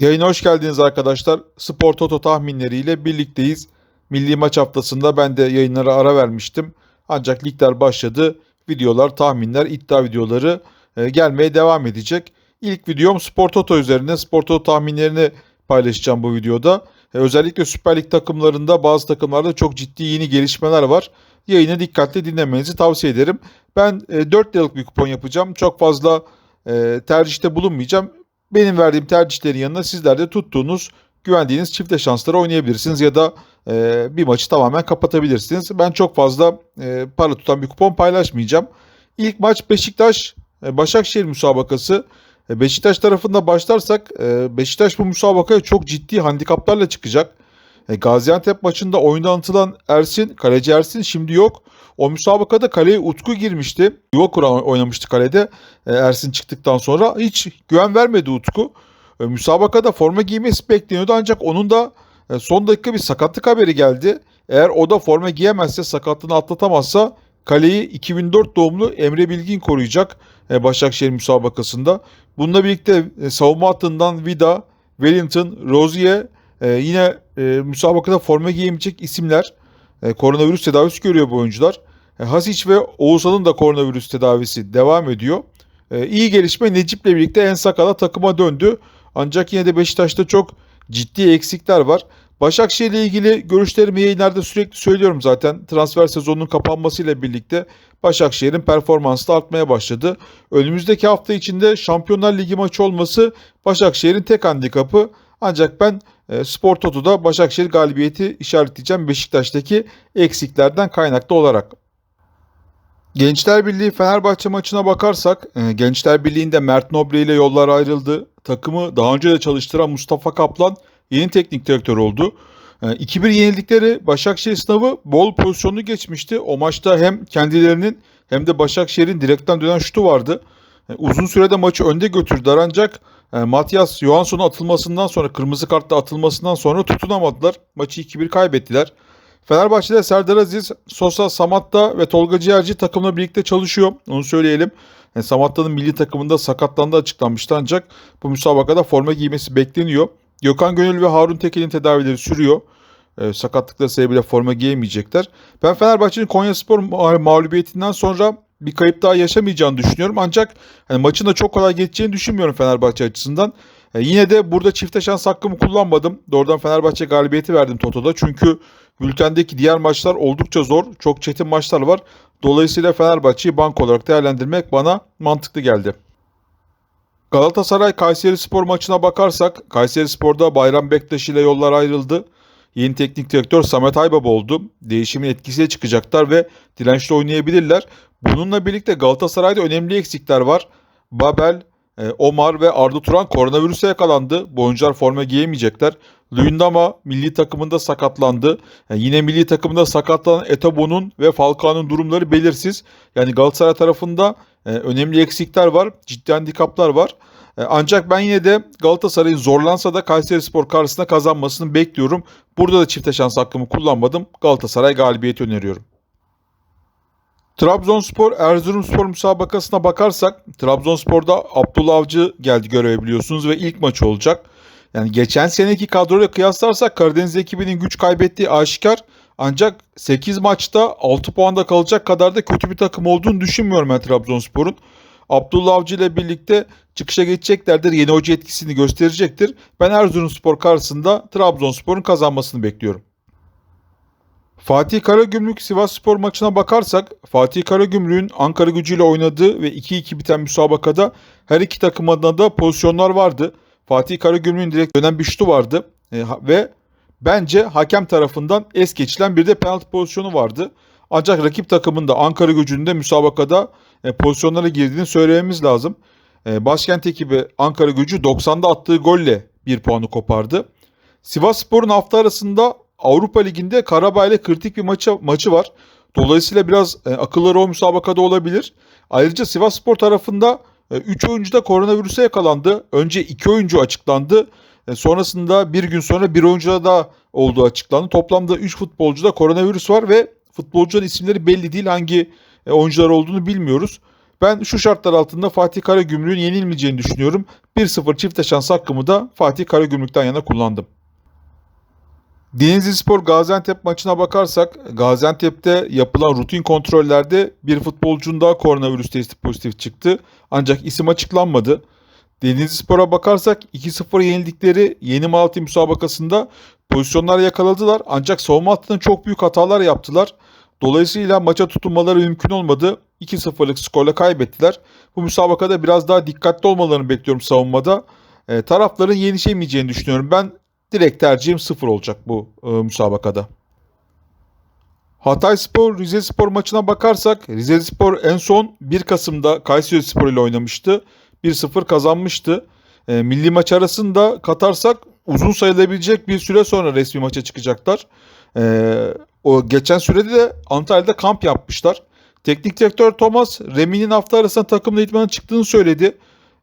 Yayına hoş geldiniz arkadaşlar. Spor Toto tahminleriyle birlikteyiz. Milli maç haftasında ben de yayınlara ara vermiştim. Ancak ligler başladı. Videolar, tahminler, iddia videoları e, gelmeye devam edecek. İlk videom Spor Toto üzerine. Spor Toto tahminlerini paylaşacağım bu videoda. E, özellikle Süper Lig takımlarında bazı takımlarda çok ciddi yeni gelişmeler var. Yayını dikkatli dinlemenizi tavsiye ederim. Ben e, 4 liralık bir kupon yapacağım. Çok fazla e, tercihte bulunmayacağım. Benim verdiğim tercihlerin yanına sizler de tuttuğunuz, güvendiğiniz çifte şansları oynayabilirsiniz ya da e, bir maçı tamamen kapatabilirsiniz. Ben çok fazla e, para tutan bir kupon paylaşmayacağım. İlk maç Beşiktaş e, Başakşehir müsabakası. E, Beşiktaş tarafında başlarsak e, Beşiktaş bu müsabakaya çok ciddi handikaplarla çıkacak. E, Gaziantep maçında oyundan atılan Ersin, kaleci Ersin şimdi yok. O müsabakada kaleye Utku girmişti. Yuva kuran oynamıştı kalede e, Ersin çıktıktan sonra. Hiç güven vermedi Utku. E, müsabakada forma giymesi bekleniyordu ancak onun da son dakika bir sakatlık haberi geldi. Eğer o da forma giyemezse, sakatlığını atlatamazsa kaleyi 2004 doğumlu Emre Bilgin koruyacak Başakşehir müsabakasında. Bununla birlikte savunma hattından Vida, Wellington, Rozier yine e, müsabakada forma giyemeyecek isimler. E, koronavirüs tedavisi görüyor bu oyuncular. E, Hasic ve Oğuzhan'ın da koronavirüs tedavisi devam ediyor. E, iyi gelişme Necip'le birlikte En Sakala takıma döndü. Ancak yine de Beşiktaş'ta çok ciddi eksikler var. Başakşehir ile ilgili görüşlerimi yayınlarda sürekli söylüyorum zaten. Transfer sezonunun kapanmasıyla birlikte Başakşehir'in performansı da artmaya başladı. Önümüzdeki hafta içinde Şampiyonlar Ligi maçı olması Başakşehir'in tek handikapı. Ancak ben e, Spor Toto'da Başakşehir galibiyeti işaretleyeceğim Beşiktaş'taki eksiklerden kaynaklı olarak. Gençler Birliği Fenerbahçe maçına bakarsak e, Gençler Birliği'nde Mert Nobre ile yollar ayrıldı. Takımı daha önce de çalıştıran Mustafa Kaplan yeni teknik direktör oldu. E, 2-1 yenildikleri Başakşehir sınavı bol pozisyonlu geçmişti. O maçta hem kendilerinin hem de Başakşehir'in direkten dönen şutu vardı. E, uzun sürede maçı önde götürdüler ancak e, Matias Johansson'un atılmasından sonra kırmızı kartla atılmasından sonra tutunamadılar. Maçı 2-1 kaybettiler. Fenerbahçe'de Serdar Aziz, Sosa, Samatta ve Tolga Ciğerci takımla birlikte çalışıyor. Onu söyleyelim. Yani Samatta'nın milli takımında sakatlandığı açıklanmıştı ancak bu müsabakada forma giymesi bekleniyor. Gökhan Gönül ve Harun Tekin'in tedavileri sürüyor. E, sakatlıkları sebebiyle forma giyemeyecekler. Ben Fenerbahçe'nin Konyaspor ma- mağlubiyetinden sonra bir kayıp daha yaşamayacağını düşünüyorum. Ancak hani maçın da çok kolay geçeceğini düşünmüyorum Fenerbahçe açısından. E, yine de burada çifte şans hakkımı kullanmadım. Doğrudan Fenerbahçe galibiyeti verdim Toto'da. Çünkü bültendeki diğer maçlar oldukça zor. Çok çetin maçlar var. Dolayısıyla Fenerbahçe'yi bank olarak değerlendirmek bana mantıklı geldi. Galatasaray Kayseri Spor maçına bakarsak Kayseri Spor'da Bayram Bektaş ile yollar ayrıldı. Yeni teknik direktör Samet Aybaba oldu. Değişimin etkisiyle çıkacaklar ve dirençli oynayabilirler. Bununla birlikte Galatasaray'da önemli eksikler var. Babel, e, Omar ve Arda Turan koronavirüse yakalandı. Bu oyuncular forma giyemeyecekler. Luyendama milli takımında sakatlandı. Yani yine milli takımda sakatlanan Etabo'nun ve Falcao'nun durumları belirsiz. Yani Galatasaray tarafında e, önemli eksikler var. Ciddi handikaplar var. E, Ancak ben yine de Galatasaray'ın zorlansa da Kayserispor karşısında kazanmasını bekliyorum. Burada da çifte şans hakkımı kullanmadım. Galatasaray galibiyeti öneriyorum. Trabzonspor Erzurumspor müsabakasına bakarsak Trabzonspor'da Abdullah Avcı geldi göreve biliyorsunuz ve ilk maçı olacak. Yani geçen seneki kadroyla kıyaslarsak Karadeniz ekibinin güç kaybettiği aşikar. Ancak 8 maçta 6 puanda kalacak kadar da kötü bir takım olduğunu düşünmüyorum ben Trabzonspor'un. Abdullah Avcı ile birlikte çıkışa geçeceklerdir. Yeni hoca etkisini gösterecektir. Ben Erzurumspor karşısında Trabzonspor'un kazanmasını bekliyorum. Fatih Karagümrük Sivas Spor maçına bakarsak Fatih Karagümrük'ün Ankara gücüyle oynadığı ve 2-2 biten müsabakada her iki takım adına da pozisyonlar vardı. Fatih Karagümrük'ün direkt dönen bir şutu vardı E, ve bence hakem tarafından es geçilen bir de penaltı pozisyonu vardı. Ancak rakip takımın da Ankara gücünün de müsabakada pozisyonlara girdiğini söylememiz lazım. E, başkent ekibi Ankara gücü 90'da attığı golle bir puanı kopardı. Sivas Spor'un hafta arasında Avrupa Ligi'nde Karabağ ile kritik bir maçı, maçı var. Dolayısıyla biraz e, akılları o müsabakada olabilir. Ayrıca Sivas Spor tarafında 3 oyuncu da koronavirüse yakalandı. Önce 2 oyuncu açıklandı. E, sonrasında bir gün sonra bir oyuncuda da olduğu açıklandı. Toplamda 3 futbolcuda koronavirüs var ve futbolcuların isimleri belli değil. Hangi e, oyuncular olduğunu bilmiyoruz. Ben şu şartlar altında Fatih Karagümrük'ün yenilmeyeceğini düşünüyorum. 1-0 çifte şans hakkımı da Fatih Karagümrük'ten yana kullandım. Denizli Spor Gaziantep maçına bakarsak Gaziantep'te yapılan rutin kontrollerde bir futbolcunun daha koronavirüs testi pozitif çıktı. Ancak isim açıklanmadı. Denizli Spor'a bakarsak 2-0 yenildikleri Yeni Malatya müsabakasında pozisyonlar yakaladılar. Ancak savunma hattında çok büyük hatalar yaptılar. Dolayısıyla maça tutunmaları mümkün olmadı. 2-0'lık skorla kaybettiler. Bu müsabakada biraz daha dikkatli olmalarını bekliyorum savunmada. E, tarafların yenişemeyeceğini düşünüyorum. Ben direkt tercihim 0 olacak bu e, müsabakada. Hatay Spor Rize Spor maçına bakarsak Rize Spor en son 1 Kasım'da Kayseri Spor ile oynamıştı. 1-0 kazanmıştı. E, milli maç arasında katarsak uzun sayılabilecek bir süre sonra resmi maça çıkacaklar. E, o geçen sürede de Antalya'da kamp yapmışlar. Teknik direktör Thomas Remi'nin hafta arasında takımla idmana çıktığını söyledi.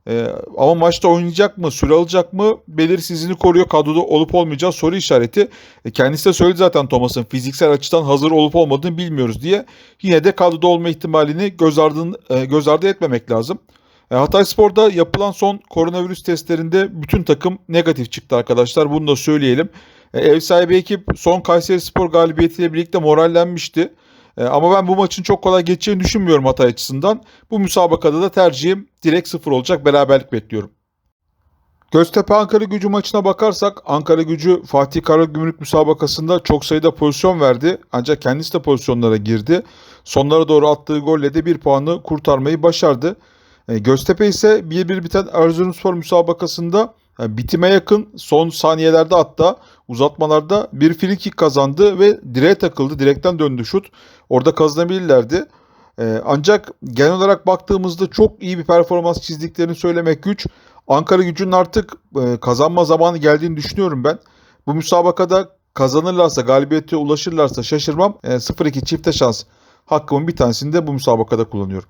Ee, ama maçta oynayacak mı, süre alacak mı belirsizliğini koruyor. Kadroda olup olmayacağı soru işareti. E, kendisi de söyledi zaten Thomas'ın fiziksel açıdan hazır olup olmadığını bilmiyoruz diye. Yine de kadroda olma ihtimalini göz, ardın, e, göz ardı etmemek lazım. E, Hatay Spor'da yapılan son koronavirüs testlerinde bütün takım negatif çıktı arkadaşlar. Bunu da söyleyelim. E, ev sahibi ekip son Kayseri Spor galibiyetiyle birlikte morallenmişti. E, ama ben bu maçın çok kolay geçeceğini düşünmüyorum Hatay açısından. Bu müsabakada da tercihim direkt sıfır olacak. Beraberlik bekliyorum. Göztepe Ankara gücü maçına bakarsak Ankara gücü Fatih Karagümrük müsabakasında çok sayıda pozisyon verdi. Ancak kendisi de pozisyonlara girdi. Sonlara doğru attığı golle de bir puanı kurtarmayı başardı. E, Göztepe ise 1-1 biten Erzurumspor müsabakasında bitime yakın son saniyelerde hatta uzatmalarda bir free kick kazandı ve direğe takıldı. Direkten döndü şut. Orada kazanabilirlerdi. Ee, ancak genel olarak baktığımızda çok iyi bir performans çizdiklerini söylemek güç. Ankara gücünün artık e, kazanma zamanı geldiğini düşünüyorum ben. Bu müsabakada kazanırlarsa, galibiyete ulaşırlarsa şaşırmam. E, 0-2 çifte şans hakkımın bir tanesini de bu müsabakada kullanıyorum.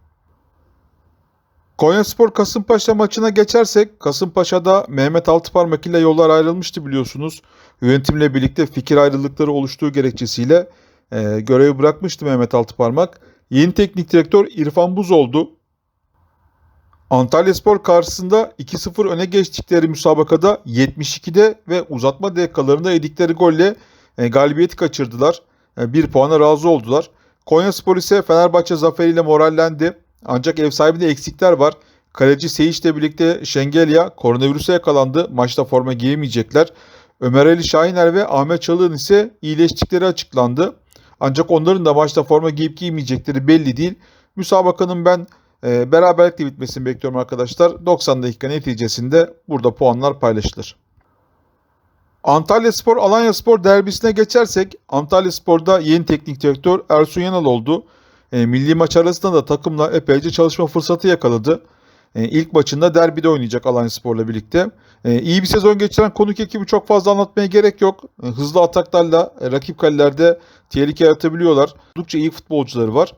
Konyaspor Kasımpaşa maçına geçersek Kasımpaşa'da Mehmet Altıparmak ile yollar ayrılmıştı biliyorsunuz. Yönetimle birlikte fikir ayrılıkları oluştuğu gerekçesiyle e, görevi bırakmıştı Mehmet Altıparmak. Yeni teknik direktör İrfan Buz oldu. Antalya Spor karşısında 2-0 öne geçtikleri müsabakada 72'de ve uzatma dakikalarında yedikleri golle e, galibiyeti kaçırdılar. E, bir puana razı oldular. Konya Spor ise Fenerbahçe zaferiyle morallendi. Ancak ev sahibinde eksikler var. Kaleci Seyic ile birlikte Şengelya koronavirüse yakalandı. Maçta forma giyemeyecekler. Ömer Ali Şahiner ve Ahmet Çalık'ın ise iyileştikleri açıklandı. Ancak onların da maçta forma giyip giymeyecekleri belli değil. Müsabakanın ben e, beraberlikle bitmesini bekliyorum arkadaşlar. 90 dakika neticesinde burada puanlar paylaşılır. Antalya Spor Alanya Spor derbisine geçersek Antalya Spor'da yeni teknik direktör Ersun Yanal oldu. E, milli maç arasında da takımla epeyce çalışma fırsatı yakaladı. E, ilk maçında derbide oynayacak Alanya Spor'la birlikte. E, iyi bir sezon geçiren konuk ekibi çok fazla anlatmaya gerek yok. E, hızlı ataklarla e, rakip kalelerde tehlike yaratabiliyorlar. Oldukça iyi futbolcuları var.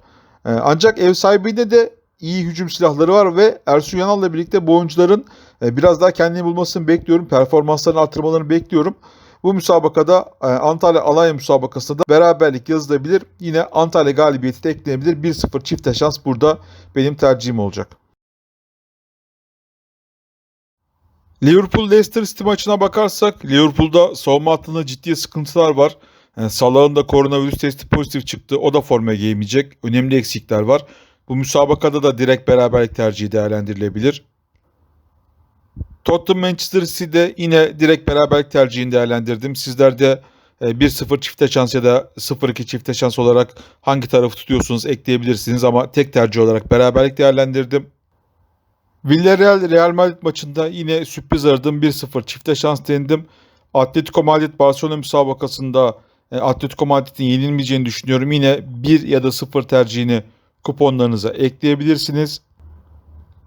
E, ancak ev sahibinde de iyi hücum silahları var ve Ersun Yanal'la birlikte bu oyuncuların e, biraz daha kendini bulmasını bekliyorum. Performanslarını artırmalarını bekliyorum. Bu müsabakada e, Antalya Alanya müsabakasında da beraberlik yazılabilir. Yine Antalya galibiyeti de eklenebilir. 1-0 çifte şans burada benim tercihim olacak. Liverpool Leicester City maçına bakarsak Liverpool'da savunma hattında ciddi sıkıntılar var. Yani Salah'ın da koronavirüs testi pozitif çıktı. O da forma giyemeyecek. Önemli eksikler var. Bu müsabakada da direkt beraberlik tercihi değerlendirilebilir. Tottenham Manchester City'de yine direkt beraberlik tercihini değerlendirdim. Sizler de 1-0 çifte şans ya da 0-2 çifte şans olarak hangi tarafı tutuyorsunuz ekleyebilirsiniz ama tek tercih olarak beraberlik değerlendirdim. Villarreal Real Madrid maçında yine sürpriz aradım 1-0 çifte şans denedim. Atletico Madrid Barcelona müsabakasında e, Atletico Madrid'in yenilmeyeceğini düşünüyorum. Yine 1 ya da 0 tercihini kuponlarınıza ekleyebilirsiniz.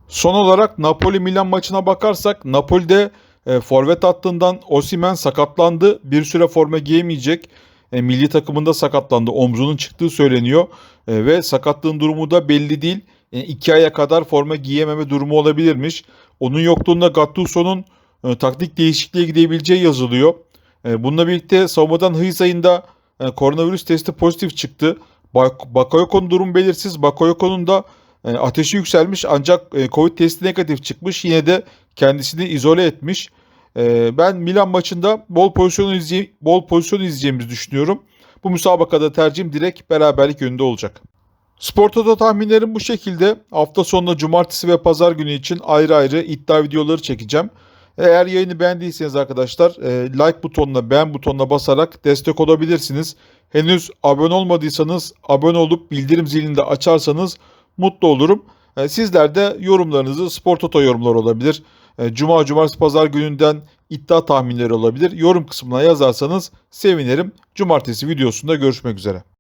Son olarak Napoli Milan maçına bakarsak Napoli'de e, forvet hattından Osimen sakatlandı. Bir süre forma giyemeyecek. E, milli takımında sakatlandı. Omzunun çıktığı söyleniyor. E, ve sakatlığın durumu da belli değil. E, iki aya kadar forma giyememe durumu olabilirmiş. Onun yokluğunda Gattuso'nun e, taktik değişikliğe gidebileceği yazılıyor. E, bununla birlikte savunmadan Hıyız ayında e, koronavirüs testi pozitif çıktı. Bak Bakayoko'nun durum belirsiz. Bakayoko'nun da E, ateşi yükselmiş ancak e, Covid testi negatif çıkmış. Yine de kendisini izole etmiş. E, ben Milan maçında bol pozisyon izleye bol pozisyon izleyeceğimizi düşünüyorum. Bu müsabakada tercihim direkt beraberlik yönünde olacak. Spor Toto tahminlerim bu şekilde. Hafta sonunda cumartesi ve pazar günü için ayrı ayrı iddia videoları çekeceğim. Eğer yayını beğendiyseniz arkadaşlar like butonuna beğen butonuna basarak destek olabilirsiniz. Henüz abone olmadıysanız abone olup bildirim zilini de açarsanız mutlu olurum. E, Sizler de yorumlarınızı Spor Toto yorumlar olabilir. E, Cuma, cumartesi, pazar gününden iddia tahminleri olabilir. Yorum kısmına yazarsanız sevinirim. Cumartesi videosunda görüşmek üzere.